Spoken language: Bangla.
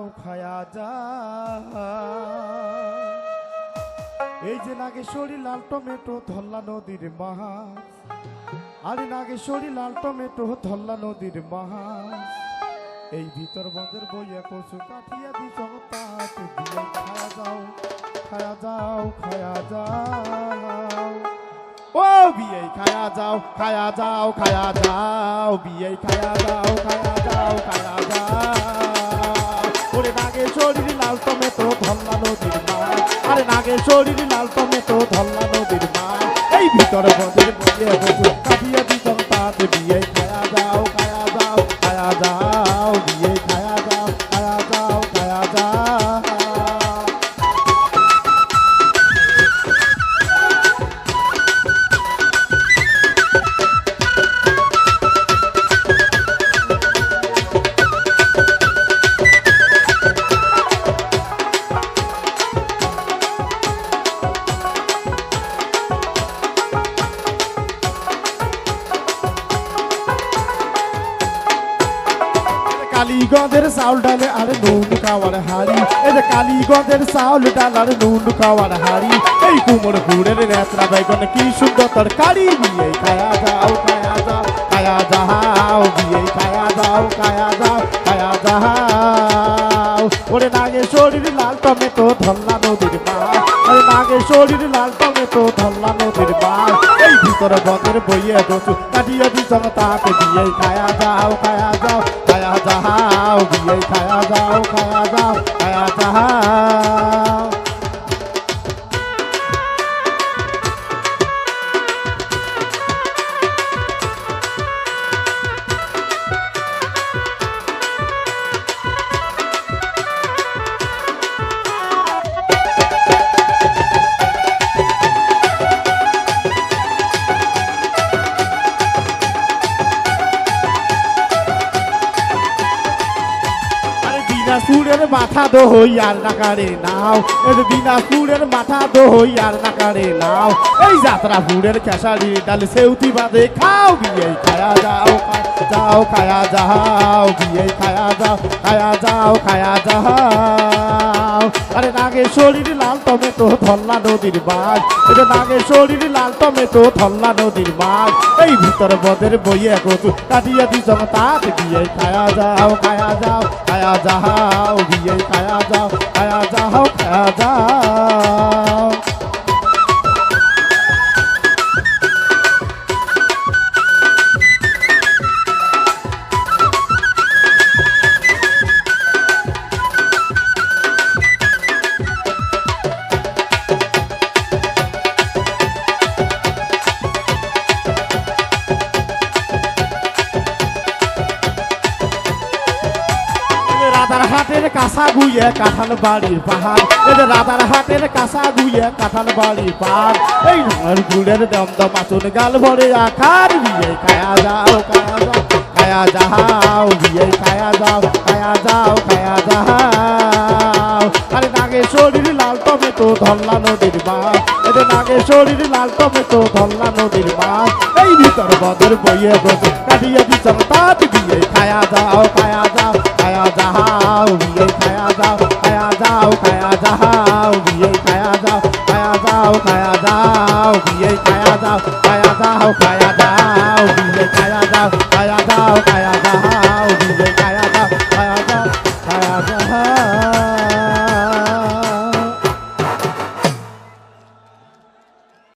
যাও খায়া যাও এই যে নাগেশ্বরী লাল টমেটো ধল্লা নদীর মাছ, আরে নাগেশ্বরী লাল টমেটো ধল্লা নদীর মাছ, এই ভিতর বন্ধের বইয়া কচু কাঠিয়া দি জগতাত দিয়ে খায়া যাও খায়া যাও খায়া যাও। ও বিয়ে খায়া যাও খায়া যাও খায়া যাও বিয়ে খায়া যাও খায়া যাও খায়া যাও। ওরে নাগে শরীর লাল তো ধল্লা নদীর মাছ। আরে নাগে শরীর লাল তো ধল্লা নদীর মাছ। এই ভিতরে বন্ধের বইয়া কালীগঞ্জের চাউল ডালে আর নুন খাওয়ার হাড়ি। এই যে কালীগঞ্জের চাউল ডাল আর নুন খাওয়ার হাড়ি। এই কুমোর গুড়ের নেত্রা বেগুন কি সুন্দর তরকারি বিয়ে খায়া যাও খায়া যাও খায়া যাও বিয়ে খায়া যাও খায়া যাও খায়া যাও। ওরে নাগে শরীর লাল টমেটো ধল্লা নদীর মাছ আরে নাগে শরীর লাল টমেটো ধল্লা নদীর মাছ ভিতরে বন্ধের বইয়ে দোচু কাটিয়ে দিছন তাকে দিয়ে খায়া যাও খায়া যাও খায়া যাও দিয়ে খায়া যাও খায়া যাও খায়া যাও। আরে মাথা দো হই আর নাকারে নাও। যে দিনাজপুরের মাথা দো হই আর নাকারে নাও। এই যাত্রা যাত্রাপুরের খেসারি ডাল সেউতি বাদে খাও বিয়ে খায়া যাও যাও, খায়া যাও বিয়ে খায়া যাও খায়া যাও খায়া যাও। আরে নাগে শরীর লাল টমেটো ধল্লা নদীর মাছ এটা নাগে শরীর লাল টমেটো ধল্লা নদীর মাছ এই ভিতর বদের বইয়ে কচু কাটিয়ে দিছ তাত বিয়ে খায়া যাও খায়া যাও খায়া যাও বিয়ে খায়া যাও খায়া যাও খায়া যাও। রাধার হাটের কাঁসা গুইয়ে কাঁঠাল বাড়ির পাহাড়। এই যে হাটের কাঁসা গুইয়ে কাঁঠাল বাড়ির পাহাড়। এই রঙের গুড়ের দমদম আচুন গাল ভরে আকার বিয়ে খায়া যাও খায়া যাও খায়া যাও বিয়ে খায়া যাও খায়া যাও খায়া যাও। আরে নাগে শরীর লাল টমেটো ধল্লা নদীর মাছ এটা নাগে শরীর লাল টমেটো ধল্লা নদীর মাছ এই ভিতর বদর বইয়ে বসে কাটিয়ে দিচ্ছ তাত বিয়ে খায়া যাও খায়া যাও যাও বিয়ে খায়া যাও খায়া যাও খায়া যাও বিয়ে খায়া যাও খায়া যাও খায়া যাও বিয়ে খায়া যাও খায়া যাও খায়া যাও বিয়ে খায়া যাও খায়া যাও খায়া